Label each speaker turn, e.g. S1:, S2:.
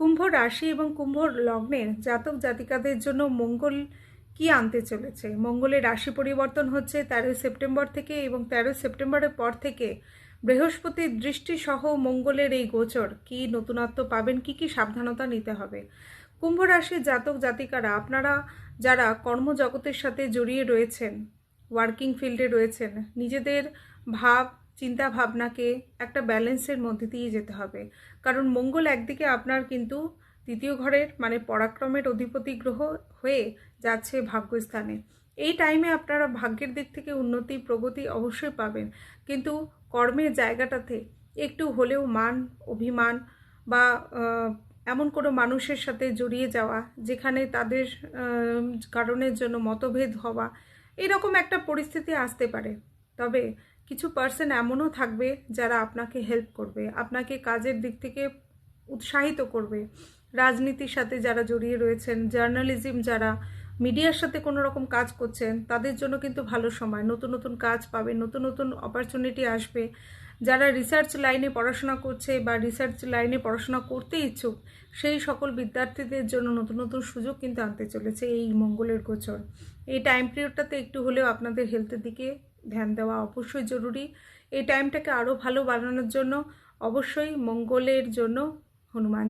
S1: কুম্ভ রাশি এবং কুম্ভ লগ্নের জাতক জাতিকাদের জন্য মঙ্গল কি আনতে চলেছে? মঙ্গলের রাশি পরিবর্তন হচ্ছে তেরোই সেপ্টেম্বর থেকে এবং তেরোই সেপ্টেম্বরের পর থেকে বৃহস্পতির দৃষ্টি সহ মঙ্গলের এই গোচর কি নতুনত্ব পাবেন? কি কি সাবধানতা নিতে হবে? কুম্ভ রাশির জাতক জাতিকারা, আপনারা যারা কর্মজগতের সাথে জড়িয়ে রয়েছেন ওয়ার্কিং ফিল্ডে রয়েছেন, নিজেদের ভাব চিন্তা ভাবনাকে একটা ব্যালেন্সের মধ্যে দিয়ে যেতে হবে। কারণ মঙ্গল একদিকে আপনার কিন্তু দ্বিতীয় ঘরের মানে পরাক্রমের অধিপতি গ্রহ হয়ে যাচ্ছে ভাগ্যস্থানে। এই টাইমে আপনারা ভাগ্যের দিক থেকে উন্নতি, প্রগতি অবশ্যই পাবেন। কিন্তু কর্মের জায়গাটাতে একটু হলেও মান, অভিমান বা এমন কোনো মানুষের সাথে জড়িয়ে যাওয়া, যেখানে তাদের কারণের জন্য মতভেদ হওয়া, এরকম একটা পরিস্থিতি আসতে পারে। তবে কিছু পার্সন এমনও থাকবে যারা আপনাকে হেল্প করবে, আপনাকে কাজের দিক থেকে উৎসাহিত করবে। রাজনীতির সাথে যারা জড়িয়ে রয়েছেন জার্নালিজম যারা মিডিয়ার সাথে কোনো রকম কাজ করছেন, তাদের জন্য কিন্তু ভালো সময়। নতুন নতুন কাজ পাবে নতুন নতুন অপরচুনিটি আসবে। যারা রিসার্চ লাইনে পড়াশোনা করছে বা রিসার্চ লাইনে পড়াশোনা করতে ইচ্ছুক, সেই সকল বিদ্যার্থীদের জন্য নতুন নতুন সুযোগ কিন্তু আনতে চলেছে এই মঙ্গলের গোচর। এই টাইম পিরিয়ডটাতে একটু হলেও আপনাদের হেলথের দিকে ধ্যান দেওয়া অবশ্যই জরুরি। এই টাইমটাকে আরও ভালো বানানোর জন্য অবশ্যই মঙ্গলের জন্য হনুমান